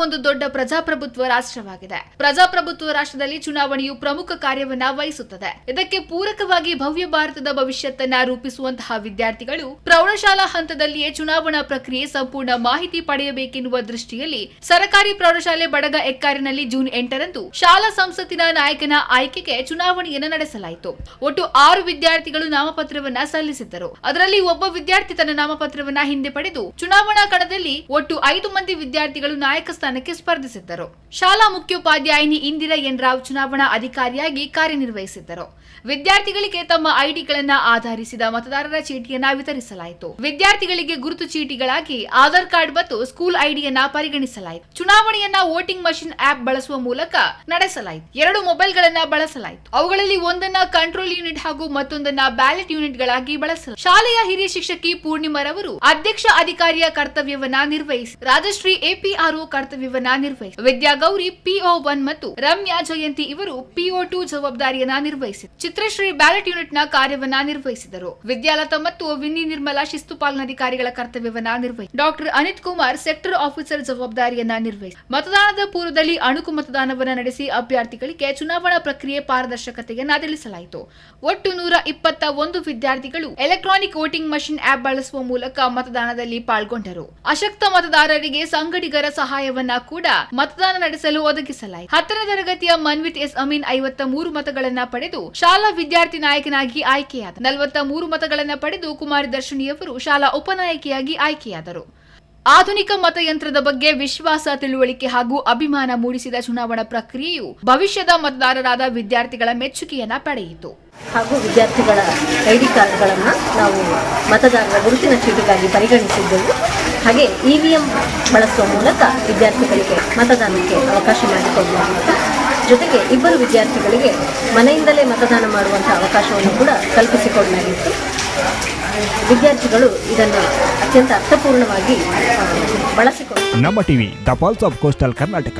ಒಂದು ದೊಡ್ಡ ಪ್ರಜಾಪ್ರಭುತ್ವ ರಾಷ್ಟ್ರವಾಗಿದೆ. ಪ್ರಜಾಪ್ರಭುತ್ವ ರಾಷ್ಟ್ರದಲ್ಲಿ ಚುನಾವಣೆಯು ಪ್ರಮುಖ ಕಾರ್ಯವನ್ನ ವಹಿಸುತ್ತದೆ. ಇದಕ್ಕೆ ಪೂರಕವಾಗಿ ಭವ್ಯ ಭಾರತದ ಭವಿಷ್ಯತ್ತನ್ನ ರೂಪಿಸುವಂತಹ ವಿದ್ಯಾರ್ಥಿಗಳು ಪ್ರೌಢಶಾಲಾ ಹಂತದಲ್ಲಿಯೇ ಚುನಾವಣಾ ಪ್ರಕ್ರಿಯೆ ಸಂಪೂರ್ಣ ಮಾಹಿತಿ ಪಡೆಯಬೇಕೆನ್ನುವ ದೃಷ್ಟಿಯಲ್ಲಿ ಸರ್ಕಾರಿ ಪ್ರೌಢಶಾಲೆ ಬಡಗ ಎಕ್ಕಾರಿನಲ್ಲಿ ಜೂನ್ ಎಂಟರಂದು ಶಾಲಾ ಸಂಸತ್ತಿನ ನಾಯಕನ ಆಯ್ಕೆಗೆ ಚುನಾವಣೆಯನ್ನು ನಡೆಸಲಾಯಿತು. ಒಟ್ಟು ಆರು ವಿದ್ಯಾರ್ಥಿಗಳು ನಾಮಪತ್ರವನ್ನ ಸಲ್ಲಿಸಿದ್ದರು. ಅದರಲ್ಲಿ ಒಬ್ಬ ವಿದ್ಯಾರ್ಥಿ ತನ್ನ ನಾಮಪತ್ರವನ್ನ ಹಿಂದೆ ಪಡೆದು ಚುನಾವಣಾ ಕಣದಲ್ಲಿ ಒಟ್ಟು ಐದು ಮಂದಿ ವಿದ್ಯಾರ್ಥಿಗಳು ನಾಯಕ ಸ್ಥಾನಕ್ಕೆ ಸ್ಪರ್ಧಿಸಿದ್ದರು. ಶಾಲಾ ಮುಖ್ಯೋಪಾಧ್ಯಾಯಿನಿ ಇಂದಿರಾ ಎನ್ ರಾವ್ ಚುನಾವಣಾ ಅಧಿಕಾರಿಯಾಗಿ ಕಾರ್ಯನಿರ್ವಹಿಸಿದ್ದರು. ವಿದ್ಯಾರ್ಥಿಗಳಿಗೆ ತಮ್ಮ ಐಡಿಗಳನ್ನ ಆಧರಿಸಿದ ಮತದಾರರ ಚೀಟಿಯನ್ನ ವಿತರಿಸಲಾಯಿತು. ವಿದ್ಯಾರ್ಥಿಗಳಿಗೆ ಗುರುತು ಚೀಟಿಗಳಾಗಿ ಆಧಾರ್ ಕಾರ್ಡ್ ಮತ್ತು ಸ್ಕೂಲ್ ಐಡಿಯನ್ನ ಪರಿಗಣಿಸಲಾಯಿತು. ಚುನಾವಣೆಯನ್ನ ವೋಟಿಂಗ್ ಮಷಿನ್ ಆಪ್ ಬಳಸುವ ಮೂಲಕ ನಡೆಸಲಾಯಿತು. ಎರಡು ಮೊಬೈಲ್ಗಳನ್ನ ಬಳಸಲಾಯಿತು. ಅವುಗಳಲ್ಲಿ ಒಂದನ್ನ ಕಂಟ್ರೋಲ್ ಯೂನಿಟ್ ಹಾಗೂ ಮತ್ತೊಂದನ್ನ ಬ್ಯಾಲೆಟ್ ಯೂನಿಟ್ಗಳಾಗಿ ಬಳಸಲಾಯಿತು. ಶಾಲೆಯ ಹಿರಿಯ ಶಿಕ್ಷಕಿ ಪೂರ್ಣಿಮರವರು ಅಧ್ಯಕ್ಷ ಅಧಿಕಾರಿಯ ಕರ್ತವ್ಯವನ್ನ ನಿರ್ವಹಿಸಿ ರಾಜಶ್ರೀ ಎಪಿಆರ್ಒ ಕರ್ತವ್ಯವನ್ನ ನಿರ್ವಹಿಸಿ ವಿದ್ಯಾಗೌರಿ ಪಿಒ ಒನ್ ಮತ್ತು ರಮ್ಯಾ ಜಯಂತಿ ಇವರು ಪಿಒ ಟು ಜವಾಬ್ದಾರಿಯನ್ನ ನಿರ್ವಹಿಸಿದರು ಚಿತ್ರಶ್ರೀ ಬ್ಯಾಲೆಟ್ ಯೂನಿಟ್ನ ಕಾರ್ಯವನ್ನ ನಿರ್ವಹಿಸಿದರು ವಿದ್ಯಾಲತಾ ಮತ್ತು ವಿನ್ನಿ ನಿರ್ಮಲಾ ಶಿಸ್ತು ಪಾಲನಾಧಿಕಾರಿಗಳ ಕರ್ತವ್ಯವನ್ನ ನಿರ್ವಹಿಸಿ doctor Anith Kumar sector officer ಜವಾಬ್ದಾರಿಯನ್ನ ನಿರ್ವಹಿಸಿ. ಮತದಾನದ ಪೂರ್ವದಲ್ಲಿ ಅಣುಕು ಮತದಾನವನ್ನ ನಡೆಸಿ ಅಭ್ಯರ್ಥಿಗಳಿಗೆ ಚುನಾವಣಾ ಪ್ರಕ್ರಿಯೆ ಪಾರದರ್ಶಕತೆಯನ್ನ ತಿಳಿಸಲಾಯಿತು. ಒಟ್ಟು ನೂರ ಇಪ್ಪತ್ತ ಒಂದು ವಿದ್ಯಾರ್ಥಿಗಳು ಎಲೆಕ್ಟ್ರಾನಿಕ್ ವೋಟಿಂಗ್ ಮಷಿನ್ ಆಪ್ ಬಳಸುವ ಮೂಲಕ ಮತದಾನದಲ್ಲಿ ಪಾಲ್ಗೊಂಡರು. ಅಶಕ್ತ ಮತದಾರರಿಗೆ ಸಂಗಡಿಗರ ಸಹಾಯವನ್ನ ಕೂಡ ಮತದಾನ ನಡೆಸಲು ಒದಗಿಸಲಾಯಿತು. ಹತ್ತನೇ ತರಗತಿಯ ಮನ್ವಿತ್ ಎಸ್ ಅಮೀನ್ ಐವತ್ತ ಮೂರು ಮತಗಳನ್ನ ಪಡೆದು ಶಾಲಾ ವಿದ್ಯಾರ್ಥಿ ನಾಯಕನಾಗಿ ಆಯ್ಕೆಯಾದ. ನಲವತ್ತ ಮೂರು ಮತಗಳನ್ನ ಪಡೆದು ಕುಮಾರಿ ದರ್ಶಿನಿಯವರು ಶಾಲಾ ಉಪನಾಯಕಿಯಾಗಿ ಆಯ್ಕೆಯಾದರು. ಆಧುನಿಕ ಮತಯಂತ್ರದ ಬಗ್ಗೆ ವಿಶ್ವಾಸ ತಿಳುವಳಿಕೆ ಹಾಗೂ ಅಭಿಮಾನ ಮೂಡಿಸಿದ ಚುನಾವಣಾ ಪ್ರಕ್ರಿಯೆಯು ಭವಿಷ್ಯದ ಮತದಾರರಾದ ವಿದ್ಯಾರ್ಥಿಗಳ ಮೆಚ್ಚುಗೆಯನ್ನ ಪಡೆಯಿತು. ಹಾಗೂ ವಿದ್ಯಾರ್ಥಿಗಳ ಐಡಿ ಕಾರ್ಡ್ಗಳನ್ನು ನಾವು ಮತದಾರರ ಗುರುತಿನ ಚೀಟಿಗಾಗಿ ಪರಿಗಣಿಸಿದ್ದೆವು. ಹಾಗೆ ಇ ವಿ ಎಂ ಬಳಸುವ ಮೂಲಕ ವಿದ್ಯಾರ್ಥಿಗಳಿಗೆ ಮತದಾನಕ್ಕೆ ಅವಕಾಶ ಮಾಡಿಕೊಡಲಾಗಿತ್ತು ಜೊತೆಗೆ ಇಬ್ಬರು ವಿದ್ಯಾರ್ಥಿಗಳಿಗೆ ಮನೆಯಿಂದಲೇ ಮತದಾನ ಮಾಡುವಂಥ ಅವಕಾಶವನ್ನು ಕೂಡ ಕಲ್ಪಿಸಿಕೊಡಲಾಗಿತ್ತು. ವಿದ್ಯಾರ್ಥಿಗಳು ಇದನ್ನು ಅತ್ಯಂತ ಅರ್ಥಪೂರ್ಣವಾಗಿ ಬಳಸಿಕೊಂಡು ನಮ್ಮ TV the of Coastal Karnataka.